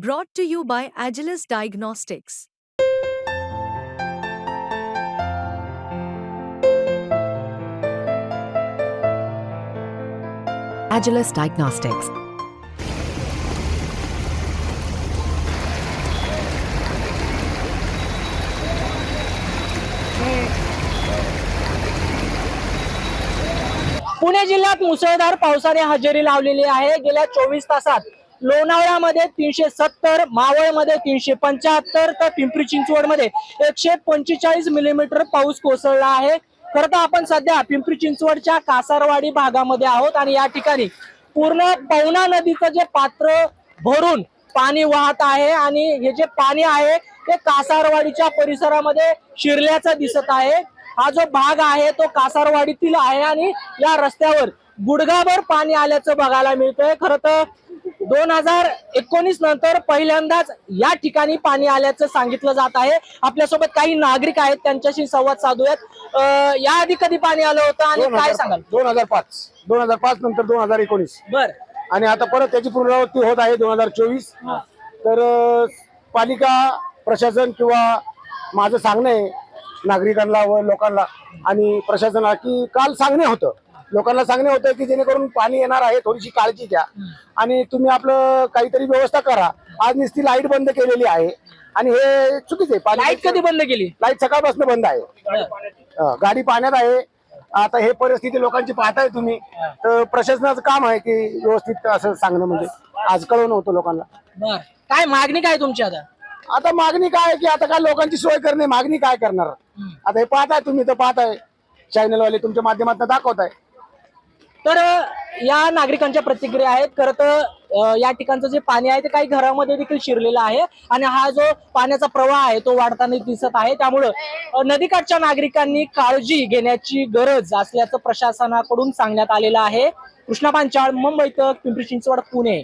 Brought to you by Agilus Diagnostics. Agilus Diagnostics. Pune जिल्ह्यात मुसळधार पावसाने हजेरी लावलेली आहे गेल्या चोवीस तासात लोणावळ्यामध्ये तीनशे सत्तर मावळमध्ये तीनशे पंच्याहत्तर तर पिंपरी चिंचवडमध्ये एकशे पंचेचाळीस मिलीमीटर पाऊस कोसळला आहे. खरं तर आपण सध्या पिंपरी चिंचवडच्या कासारवाडी भागामध्ये आहोत आणि या ठिकाणी पूर्ण पवना नदीचं जे पात्र भरून पाणी वाहत आहे आणि हे जे पाणी आहे ते कासारवाडीच्या परिसरामध्ये शिरल्याचं दिसत आहे. हा जो भाग आहे तो कासारवाडीतील आहे आणि या रस्त्यावर गुडघाभर पाणी आल्याचं बघायला मिळतंय. खरं तर दोन हजार एकोणीस नंतर पहिल्यांदाच या ठिकाणी पाणी आल्याचं सांगितलं जात आहे. आपल्यासोबत काही नागरिक आहेत त्यांच्याशी संवाद साधूयात. अं, याआधी कधी पाणी आलं होतं आणि काय सांगाल? दोन हजार पाच. दोन हजार पाच नंतर दोन हजार एकोणीस. बर. आणि आता परत त्याची पुनरावृत्ती होत आहे दोन हजार चोवीस. तर पालिका प्रशासन किंवा माझं सांगणं आहे नागरिकांना व लोकांना आणि प्रशासनाला की काल सांगणे होतं. लोकांना सांगणे होतं की जेणेकरून पाणी येणार आहे थोडीशी काळजी घ्या. आणि तुम्ही आपलं काहीतरी व्यवस्था करा. आज नुसती लाइट बंद केलेली आहे. आणि हे चुकीचं आहे. लाइट कधी बंद केली? लाइट सकाळपासून बंद आहे. गाडी पाण्यात आहे. आता हे परिस्थिती लोकांची पाहताय तुम्ही. तर प्रशासनाचं काम आहे की व्यवस्थित असं सांगणं म्हणजे. आज कळवणं होतं लोकांना. काय मागणी काय तुमची आता? आता मागणी काय की आता काय लोकांची सोय करणे मागणी काय करणार? आता हे पाहताय तुम्ही तर पाहताय. चॅनलवाले तुमच्या माध्यमातून दाखवताय. तर या नागरिकांच्या प्रतिक्रिया आहेत. खरं तर या ठिकाणचं जे पाणी आहे ते काही घरामध्ये देखील शिरलेलं आहे. आणि हा जो पाण्याचा प्रवाह आहे तो वाढताना दिसत आहे. त्यामुळं नदीकाठच्या नागरिकांनी काळजी घेण्याची गरज असल्याचं प्रशासनाकडून सांगण्यात आलेलं आहे. कृष्णा पांचाळ मुंबईत पिंपरी चिंचवड पुणे.